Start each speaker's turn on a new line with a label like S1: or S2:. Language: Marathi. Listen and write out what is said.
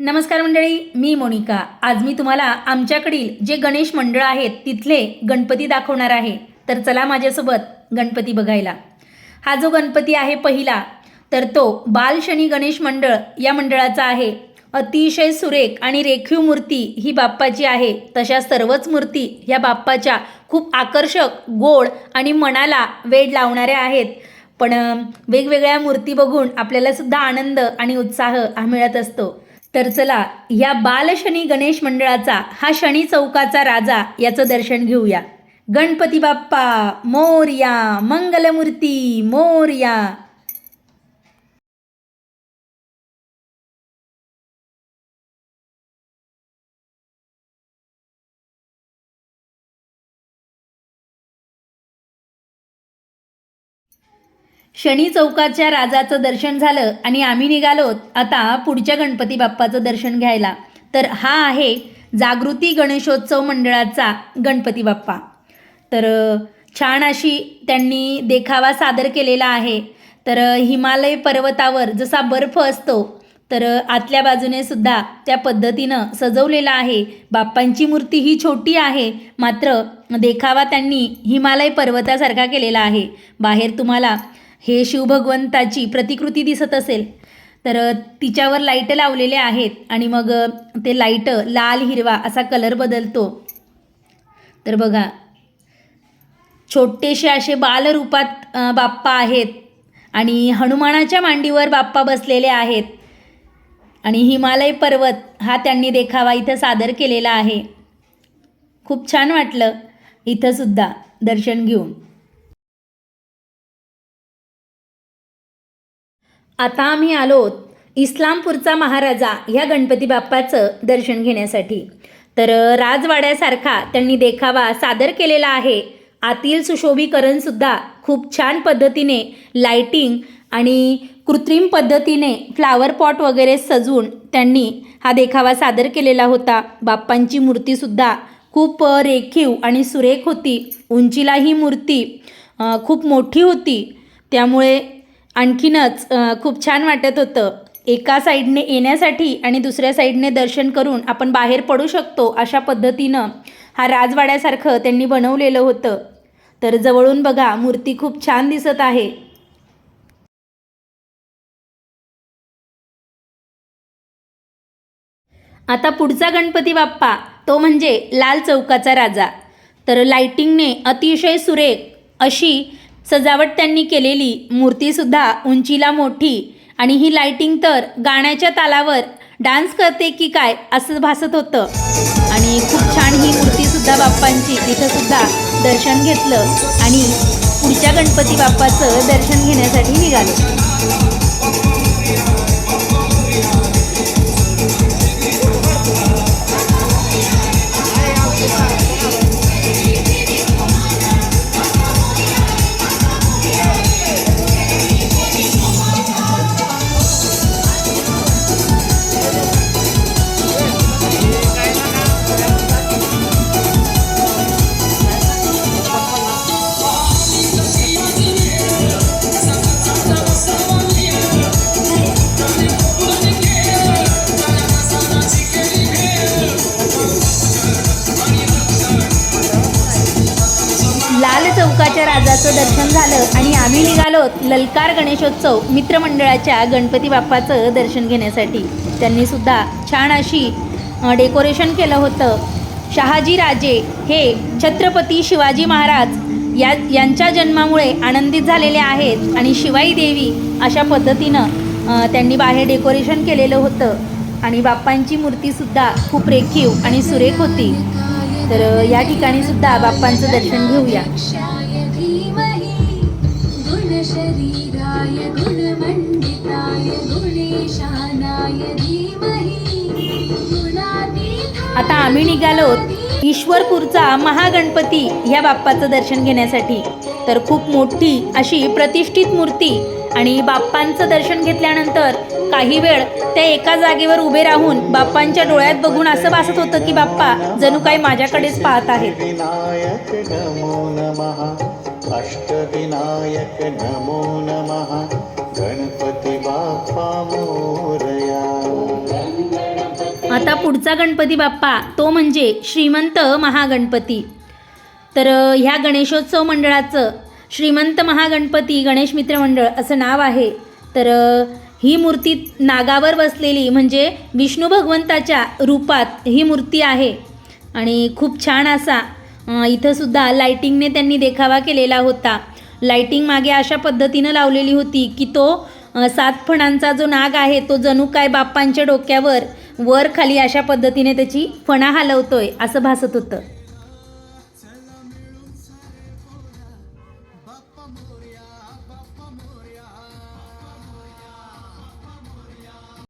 S1: नमस्कार मंडळी मी मोनिका. आज मी तुम्हाला आमच्याकडील जे गणेश मंडळ आहेत तिथले गणपती दाखवणार आहे. तर चला माझ्यासोबत गणपती बघायला. हा जो गणपती आहे पहिला तर तो बालशनी गणेश मंडळ या मंडळाचा आहे. अतिशय सुरेख आणि रेखीव मूर्ती ही बाप्पाची आहे. तशा सर्वच मूर्ती ह्या बाप्पाच्या खूप आकर्षक गोड आणि मनाला वेड लावणाऱ्या आहेत. पण वेगवेगळ्या मूर्ती बघून आपल्याला सुद्धा आनंद आणि उत्साह हा मिळत असतो. तर चला या बालशनी गणेश मंडळाचा हा शनी चौकाचा राजा याचं दर्शन घेऊया. गणपती बाप्पा मोर्या मंगलमूर्ती मोर्या. शनी चौकाच्या राजाचं दर्शन झालं आणि आम्ही निघालो आता पुढच्या गणपती बाप्पाचं दर्शन घ्यायला. तर हा आहे जागृती गणेशोत्सव मंडळाचा गणपती बाप्पा. तर छान अशी त्यांनी देखावा सादर केलेला आहे. तर हिमालय पर्वतावर जसा बर्फ असतो तर आतल्या बाजूने सुद्धा त्या पद्धतीनं सजवलेला आहे. बाप्पांची मूर्ती ही छोटी आहे मात्र देखावा त्यांनी हिमालय पर्वतासारखा केलेला आहे. बाहेर तुम्हाला हे शिवभगवंताची प्रतिकृती दिसत असेल. तर तिच्यावर लाइट लावलेले आहेत आणि मग ते लाइट लाल हिरवा असा कलर बदलतो. तर बघा छोटेसे असे बालरूपात बाप्पा आहेत आणि हनुमानाच्या मांडीवर बाप्पा बसलेले आहेत आणि हिमालय पर्वत हा त्यांनी देखावा इथं सादर केलेला आहे. खूप छान वाटलं. इथंसुद्धा दर्शन घेऊन. आता आम्ही आलो इस्लामपूरचा महाराजा ह्या गणपती बाप्पाचं दर्शन घेण्यासाठी. तर राजवाड्यासारखा त्यांनी देखावा सादर केलेला आहे. आतील सुशोभीकरणसुद्धा खूप छान पद्धतीने लाइटिंग आणि कृत्रिम पद्धतीने फ्लावर पॉट वगैरे सजवून त्यांनी हा देखावा सादर केलेला होता. बाप्पांची मूर्तीसुद्धा खूप रेखीव आणि सुरेख होती. उंचीला ही मूर्ती खूप मोठी होती. त्यामुळे आणखीनच खूप छान वाटत होतं. एका साईडने येण्यासाठी आणि दुसऱ्या साईडने दर्शन करून आपण बाहेर पडू शकतो अशा पद्धतीनं हा राजवाड्यासारखं त्यांनी बनवलेलं होतं. तर जवळून बघा मूर्ती खूप छान दिसत आहे. आता पुढचा गणपती बाप्पा तो म्हणजे लाल चौकाचा राजा. तर लाइटिंगने अतिशय सुरेख अशी सजावट त्यांनी केलेली. मूर्तीसुद्धा उंचीला मोठी. आणि ही लाइटिंग तर गाण्याच्या तालावर डान्स करते की काय असं भासत होतं. आणि खूप छान ही मूर्तीसुद्धा बाप्पांची. तिथंसुद्धा दर्शन घेतलं आणि पुढच्या गणपती बाप्पाचं दर्शन घेण्यासाठी निघालो. राजाचं दर्शन झालं आणि आम्ही निघालो ललकार गणेशोत्सव मित्रमंडळाच्या गणपती बाप्पाचं दर्शन घेण्यासाठी. त्यांनी सुद्धा छान अशी डेकोरेशन केलं होतं. शहाजी राजे हे छत्रपती शिवाजी महाराज या यांच्या जन्मामुळे आनंदित झालेले आहेत आणि शिवाई देवी अशा पद्धतीनं त्यांनी बाहेर डेकोरेशन केलेलं होतं. आणि बाप्पांची मूर्तीसुद्धा खूप रेखीव आणि सुरेख होती. तर या ठिकाणी सुद्धा बाप्पांचं दर्शन घेऊया.
S2: गुणशरीराय गुणमण्डिताय गुणेशानाय धीमहि।
S1: आता आम्ही निघालो ईश्वरपूरचा महागणपती ह्या बाप्पाचं दर्शन घेण्यासाठी. तर खूप मोठी अशी प्रतिष्ठित मूर्ती आणि बाप्पांचं दर्शन घेतल्यानंतर काही वेळ त्या एका जागेवर उभे राहून बाप्पांच्या डोळ्यात बघून असं भासत होतं की बाप्पा जणू काही माझ्याकडेच पाहत आहेत.
S3: अष्टविनायक नमो नमः. गणपती बाप्पा मोरया.
S1: आता पुढचा गणपती बाप्पा तो म्हणजे श्रीमंत महागणपती. तर ह्या गणेशोत्सव मंडळाचं श्रीमंत महागणपती गणेश मित्र मंडळ असं नाव आहे. तर ही मूर्ती नागावर बसलेली म्हणजे विष्णू भगवंताच्या रूपात ही मूर्ती आहे. आणि खूप छान असा इथंसुद्धा लाईटिंगने त्यांनी देखावा केलेला होता. लाईटिंग मागे अशा पद्धतीनं लावलेली होती की तो सात फणांचा जो नाग आहे तो जणू काय बाप्पांच्या डोक्यावर वर खाली अशा पद्धतीने त्याची फणा हलवतोय असं भासत होतं.